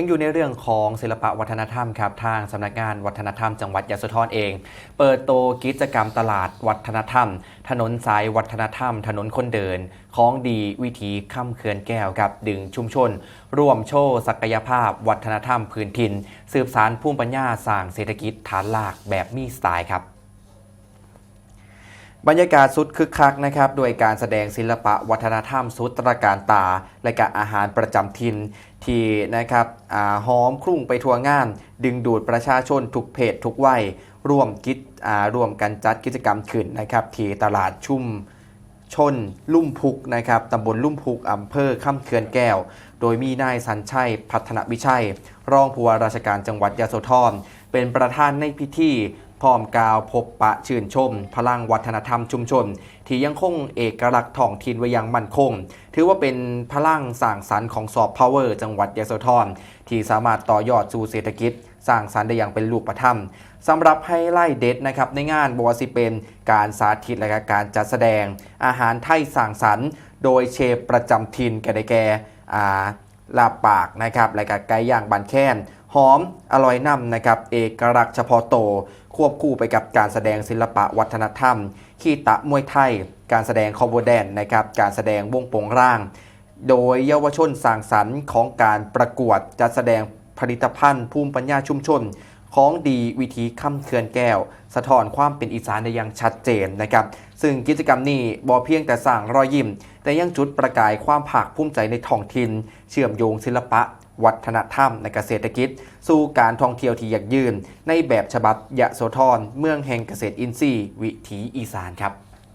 ยังอยู่ในเรื่องของศิลปะวัฒนธรรมครับทางสำนักงานวัฒนธรรมจังหวัดยะโสธรเอง เปิดโตกิจกรรมตลาดวัฒนธรรม ถนนสายวัฒนธรรม ถนนคนเดินของดีวิถีข้ามเขื่อนแก้วครับดึงชุมชน ร่วมโชว์ศักยภาพ วัฒนธรรมพื้นถิ่นสืบสารภูมิปัญญาสร้างเศรษฐกิจฐานรากแบบมีสไตล์ครับ บรรยากาศสุดคึกคักนะครับโดยการแสดงศิลปะวัฒนธรรมสุดตระการตา และการอาหารประจำถิ่นที่นะครับอหอมครุ่งไปทั่วงาน ดึงดูดประชาชนทุกเพศทุกวัยร่วมกิจร่วมกันจัดกิจกรรมขึ้นนะครับที่ตลาดชุ่มชนลุ่มพุกนะครับตำบลลุ่มพุกอำเภอข้ามเขื่อนแก้ว โดยมีนายสัญชัย พัฒนวิชัย รองผู้ว่าราชการจังหวัดยโสธรเป็นประธานในพิธี พร้อมกล่าวพบปะชื่นชม พลังวัฒนธรรมชุมชน ที่ยังคงเอกลักษณ์ท้องถิ่นไว้อย่างมั่นคง ถือว่าเป็นพลังสร้างสรรค์ของซอฟต์พาวเวอร์จังหวัดยโสธรที่สามารถต่อยอดสู่เศรษฐกิจ สร้างสรรค์ได้อย่างเป็นรูปธรรมสำหรับไฮไลท์เด็ดนะครับในงานบวสิเป็นการสาธิตและการจัดแสดง อาหารไทยสร้างสรรค์ โดยเชฟประจำถิ่นกันได้แก่ลาบปากนะครับและก็ไก่ย่างบานแค้น หอมอร่อยนำนะครับเอกลักษณ์เฉพาะโตควบคู่ไปกับการแสดงศิลปะวัฒนธรรม ขีตะมวยไทย การแสดงคอมโบแดนนะครับการแสดงวงโปงร่าง โดยเยาวชนสร้างสรรค์ของการประกวดจัดแสดงผลิตภัณฑ์ภูมิปัญญาชุมชนของดีวิธีค่ำเขื่อนแก้ว สะท้อนความเป็นอีสานได้อย่างชัดเจนนะครับ ซึ่งกิจกรรมนี้บ่เพียงแต่สร้างรอยยิ้ม แต่ยังจุดประกายความภาคภูมิใจในท้องถิ่นเชื่อมโยงศิลปะ วัฒนธรรมในเกษตรกิจ สู่การท่องเที่ยวที่ยั่งยืน ในแบบฉบับยะโสธรเมืองแห่งเกษตรอินทรีย์ วิถีอีสานครับ